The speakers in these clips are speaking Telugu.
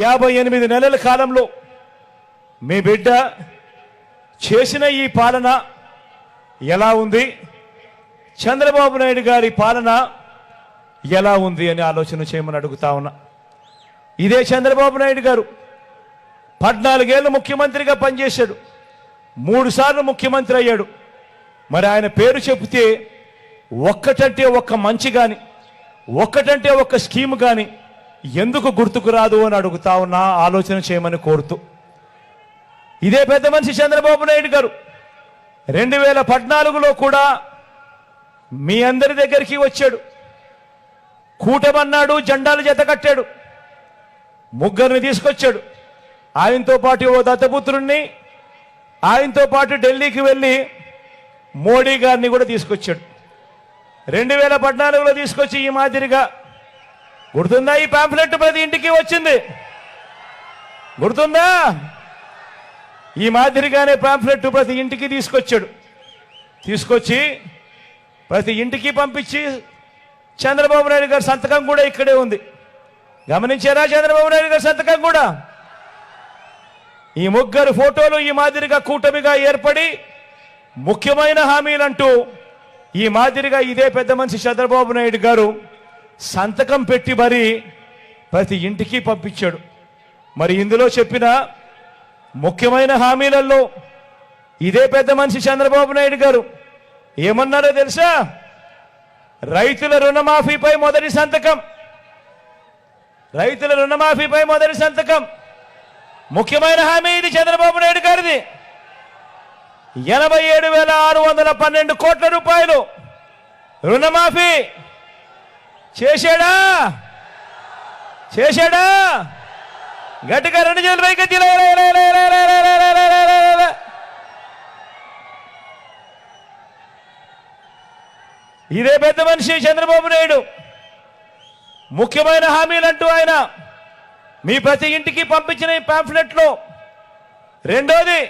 యాభై ఎనిమిది నెలల కాలంలో మీ బిడ్డ చేసిన ఈ పాలన ఎలా ఉంది? చంద్రబాబు నాయుడు గారి పాలన ఎలా ఉంది అని ఆలోచన చేయమని అడుగుతా ఉన్నా. ఇదే చంద్రబాబు నాయుడు గారు పద్నాలుగేళ్ళు ముఖ్యమంత్రిగా పనిచేశాడు. మూడుసార్లు ముఖ్యమంత్రి అయ్యాడు. మరి ఆయన పేరు చెబితే ఒక్కటంటే ఒక్క మంచి కానీ ఒక్కటంటే ఒక్క స్కీమ్ కానీ ఎందుకు గుర్తుకు రాదు అని అడుగుతా ఉన్నా ఆలోచన చేయమని కోరుతూ. ఇదే పెద్ద మనిషి చంద్రబాబు నాయుడు గారు. రెండు వేల పద్నాలుగులో కూడా మీ అందరి దగ్గరికి వచ్చాడు. కూటమన్నాడు జెండాలు జత కట్టాడు. ముగ్గురిని తీసుకొచ్చాడు. ఆయనతో పాటు ఓ దత్తపుత్రుణ్ణి ఆయనతో పాటు ఢిల్లీకి వెళ్ళి మోడీ గారిని కూడా తీసుకొచ్చాడు. రెండు వేల పద్నాలుగులో తీసుకొచ్చి ఈ మాదిరిగా గుర్తుందా ఈ పాంఫ్లెట్ ప్రతి ఇంటికి వచ్చింది? గుర్తుందా? ఈ మాదిరిగానే పాంఫ్లెట్ ప్రతి ఇంటికి తీసుకొచ్చాడు. తీసుకొచ్చి ప్రతి ఇంటికి పంపించి చంద్రబాబు నాయుడు గారి సంతకం కూడా ఇక్కడే ఉంది. గమనించారా చంద్రబాబు నాయుడు గారి సంతకం కూడా? ఈ ముగ్గురు ఫోటోలు ఈ మాదిరిగా కూటమిగా ఏర్పడి ముఖ్యమైన హామీలంటూ ఈ మాదిరిగా ఇదే పెద్ద మనిషి చంద్రబాబు నాయుడు గారు సంతకం పెట్టి మరి ప్రతి ఇంటికి పంపించాడు. మరి ఇందులో చెప్పిన ముఖ్యమైన హామీలలో ఇదే పెద్ద మనిషి చంద్రబాబు నాయుడు గారు ఏమన్నారో తెలుసా? రైతుల రుణమాఫీపై మొదటి సంతకం. రైతుల రుణమాఫీపై మొదటి సంతకం. ముఖ్యమైన హామీ ఇది చంద్రబాబు నాయుడు గారిది. ఎనభై ఏడు వేల ఆరు వందల పన్నెండు కోట్ల రూపాయలు రుణమాఫీ. చేశాడా చేశాడా గట్టిగా రెండు చేతులు పైకి ఇదే పెద్ద మనిషి చంద్రబాబు నాయుడు ముఖ్యమైన హామీలంటూ ఆయన మీ ప్రతి ఇంటికి పంపించిన ఈ పాంఫ్లెట్లో రెండోది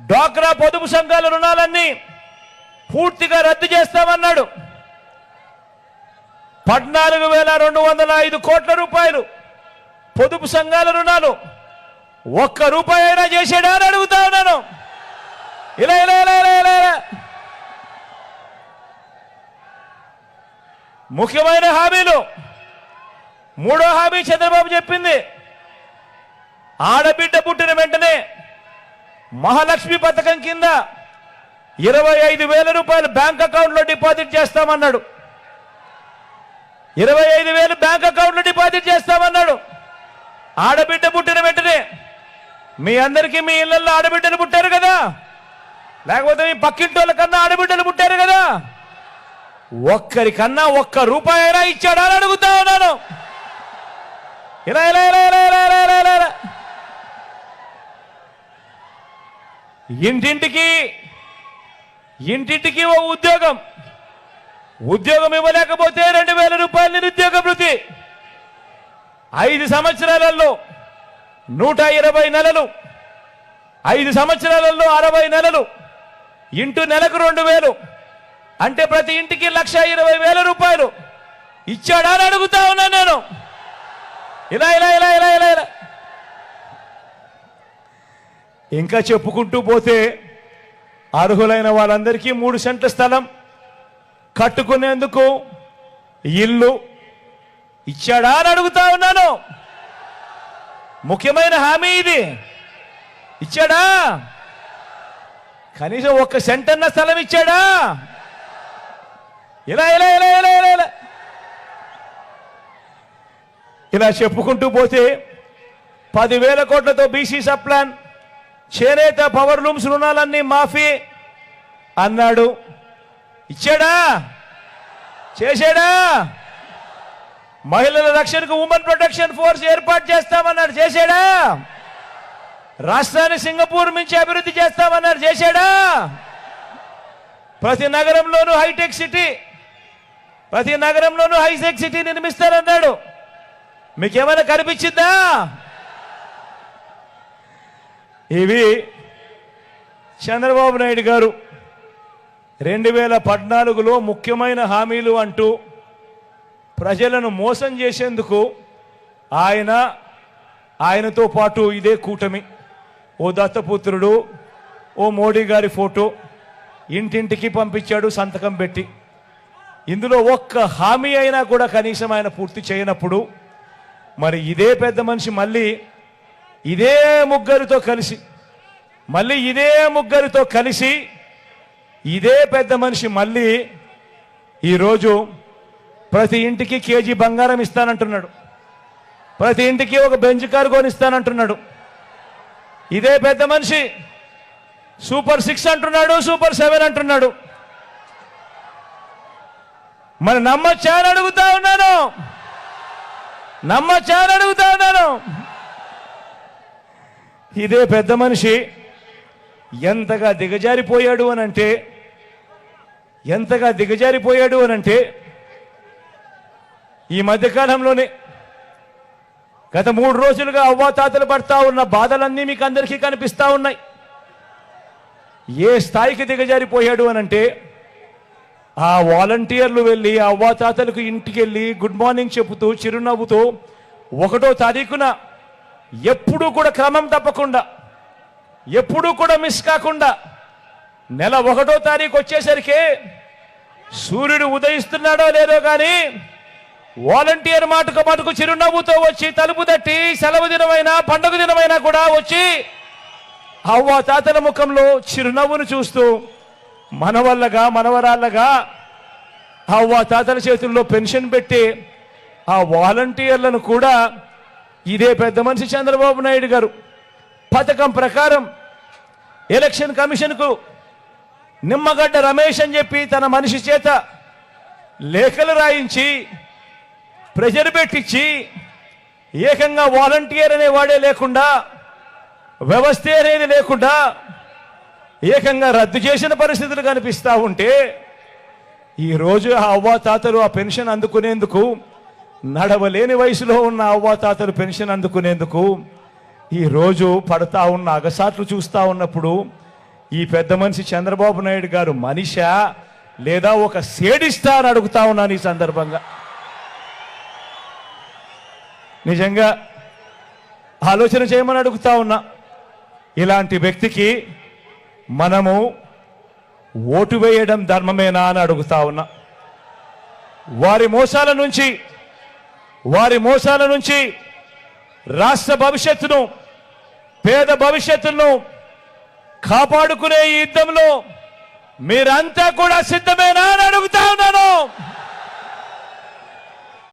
డ్వాక్రా పొదుపు సంఘాల రుణాలన్నీ పూర్తిగా రద్దు చేస్తామన్నాడు పద్నాలుగు వేల రెండు వందల ఐదు కోట్ల రూపాయలు పొదుపు సంఘాల రుణాలు ఒక్క రూపాయి అయినా చేసాడా అని అడుగుతా ఉన్నాను. ఇలా ఇలా ఇలా ఇలా ఇలా ఇలా. ముఖ్యమైన హామీలు. మూడో హామీ చంద్రబాబు చెప్పింది. ఆడబిడ్డ పుట్టిన వెంటనే మహాలక్ష్మి పథకం కింద ఇరవై ఐదు వేల రూపాయలు బ్యాంక్ అకౌంట్లో డిపాజిట్ చేస్తామన్నాడు. ఇరవై ఐదు వేలు బ్యాంక్ అకౌంట్లో డిపాజిట్ చేస్తామన్నాడు. ఆడబిడ్డ పుట్టిన వెంటనే మీ అందరికీ మీ ఇళ్ళలో ఆడబిడ్డలు పుట్టారు కదా. లేకపోతే మీ పక్కింటి వాళ్ళ కన్నా ఆడబిడ్డలు పుట్టారు కదా. ఒక్కరికన్నా ఒక్క రూపాయి అయినా ఇచ్చాడా అని అడుగుతా ఉన్నాను. ఇలా ఇలా ఇలా ఇలా ఇలా ఇలా ఇలా ఇలా ఇలా. ఇంటింటికి ఇంటింటికి ఓ ఉద్యోగం. ఉద్యోగం ఇవ్వలేకపోతే రెండు వేల రూపాయల నిరుద్యోగ భృతి ఐదు సంవత్సరాలలో నూట ఇరవై నెలలు. ఐదు సంవత్సరాలలో అరవై నెలలు. ఇంటూ నెలకు రెండు వేలు. అంటే ప్రతి ఇంటికి లక్ష ఇరవై వేల రూపాయలు. ఇచ్చాడా అని అడుగుతా ఉన్నాను నేను. ఇలా ఇలా ఇలా ఇలా ఇలా ఇలా. ఇంకా చెప్పుకుంటూ పోతే అర్హులైన వాళ్ళందరికీ మూడు సెంట్ల స్థలం. కట్టుకునేందుకు ఇల్లు ఇచ్చాడా అని అడుగుతా ఉన్నాను. ముఖ్యమైన హామీ ఇది. ఇచ్చాడా? కనీసం ఒక్క సెంటర్న స్థలం ఇచ్చాడా? ఇలా ఇలా ఇలా ఇలా ఇలా ఇలా. ఇలా చెప్పుకుంటూ పోతే పదివేల కోట్లతో బీసీ సప్లాన్ చేనేత పవర్ లూమ్స్ రుణాలన్నీ మాఫీ అన్నాడు. ఇచ్చాడా? చేశాడా? మహిళల రక్షణకు ఉమెన్ ప్రొటెక్షన్ ఫోర్స్ ఏర్పాటు చేస్తామన్నాడు. చేశాడా? రాష్ట్రాన్ని సింగపూర్ నుంచి అభివృద్ధి చేస్తామన్నారు చేశాడా? ప్రతి నగరంలోనూ హైటెక్ సిటీ ప్రతి నగరంలోనూ హైటెక్ సిటీ నిర్మిస్తారన్నాడు. మీకేమైనా కనిపించిందా? ఇవి చంద్రబాబు నాయుడు గారు రెండు వేల పద్నాలుగులో ముఖ్యమైన హామీలు అంటూ ప్రజలను మోసం చేసేందుకు ఆయన ఆయనతో పాటు ఇదే కూటమి. ఓ దత్తపుత్రుడు ఓ మోడీ గారి ఫోటో ఇంటింటికి పంపించాడు సంతకం పెట్టి. ఇందులో ఒక్క హామీ అయినా కూడా కనీసం ఆయన పూర్తి చేయనప్పుడు మరి ఇదే పెద్ద మనిషి మళ్ళీ ఇదే ముగ్గురితో కలిసి మళ్ళీ ఇదే ముగ్గురితో కలిసి ఇదే పెద్ద మనిషి మళ్ళీ ఈరోజు ప్రతి ఇంటికి కేజీ బంగారం ఇస్తానంటున్నాడు. ప్రతి ఇంటికి ఒక బెంచ్ కారు కొనిస్తానంటున్నాడు. ఇదే పెద్ద మనిషి సూపర్ సిక్స్ అంటున్నాడు సూపర్ సెవెన్ అంటున్నాడు. మరి నమ్మచ్చా అని అడుగుతా ఉన్నాను. నమ్మచ్చా అని అడుగుతా ఉన్నాను. ఇదే పెద్ద మనిషి ఎంతగా దిగజారిపోయాడు అని అంటే ఎంతగా దిగజారిపోయాడు అని అంటే ఈ మధ్యకాలంలోనే గత మూడు రోజులుగా అవ్వాతాతలు పడతా ఉన్న బాధలన్నీ మీకు అందరికీ కనిపిస్తూ ఉన్నాయి. ఏ స్థాయికి దిగజారిపోయాడు అని అంటే ఆ వాలంటీర్లు వెళ్ళి అవ్వాతాతలకు ఇంటికి వెళ్ళి గుడ్ మార్నింగ్ చెబుతూ చిరునవ్వుతూ ఒకటో తారీఖున ఎప్పుడూ కూడా క్రమం తప్పకుండా ఎప్పుడూ కూడా మిస్ కాకుండా నెల ఒకటో తారీఖు వచ్చేసరికి సూర్యుడు ఉదయిస్తున్నాడో లేదో కానీ వాలంటీర్ మాటకు మటుకు చిరునవ్వుతో వచ్చి తలుపు తట్టి సెలవు దినమైనా పండుగ దినమైనా కూడా వచ్చి అవ్వ తాతల ముఖంలో చిరునవ్వును చూస్తూ మనవల్లగా మనవరాళ్ళగా అవ్వ తాతల చేతుల్లో పెన్షన్ పెట్టి ఆ వాలంటీర్లను కూడా ఇదే పెద్ద మనిషి చంద్రబాబు నాయుడు గారు పథకం ప్రకారం ఎలక్షన్ కమిషన్కు నిమ్మగడ్డ రమేష్ అని చెప్పి తన మనిషి చేత లేఖలు రాయించి ప్రెజర్ పెట్టించి ఏకంగా వాలంటీర్ అనే వాడే లేకుండా వ్యవస్థ అనేది లేకుండా ఏకంగా రద్దు చేసిన పరిస్థితులు కనిపిస్తా ఉంటే ఈరోజు ఆ అవ్వాతాతలు ఆ పెన్షన్ అందుకునేందుకు నడవలేని వయసులో ఉన్న అవ్వాతాతలు పెన్షన్ అందుకునేందుకు ఈరోజు పడతా ఉన్న అగసాట్లు చూస్తూ ఉన్నప్పుడు ఈ పెద్ద మనిషి చంద్రబాబు నాయుడు గారు మనిష లేదా ఒక సేడిస్తా అని అడుగుతా ఉన్నాను ఈ సందర్భంగా? నిజంగా ఆలోచన చేయమని అడుగుతా ఉన్నా. ఇలాంటి వ్యక్తికి మనము ఓటు వేయడం ధర్మమేనా అని అడుగుతా ఉన్నా. వారి మోసాల నుంచి వారి మోసాల నుంచి రాష్ట్ర భవిష్యత్తును పేద భవిష్యత్తును కాపాడుకునే ఈ యుద్ధంలో మీరంతా కూడా సిద్ధమేనా అని అడుగుతా ఉన్నాను.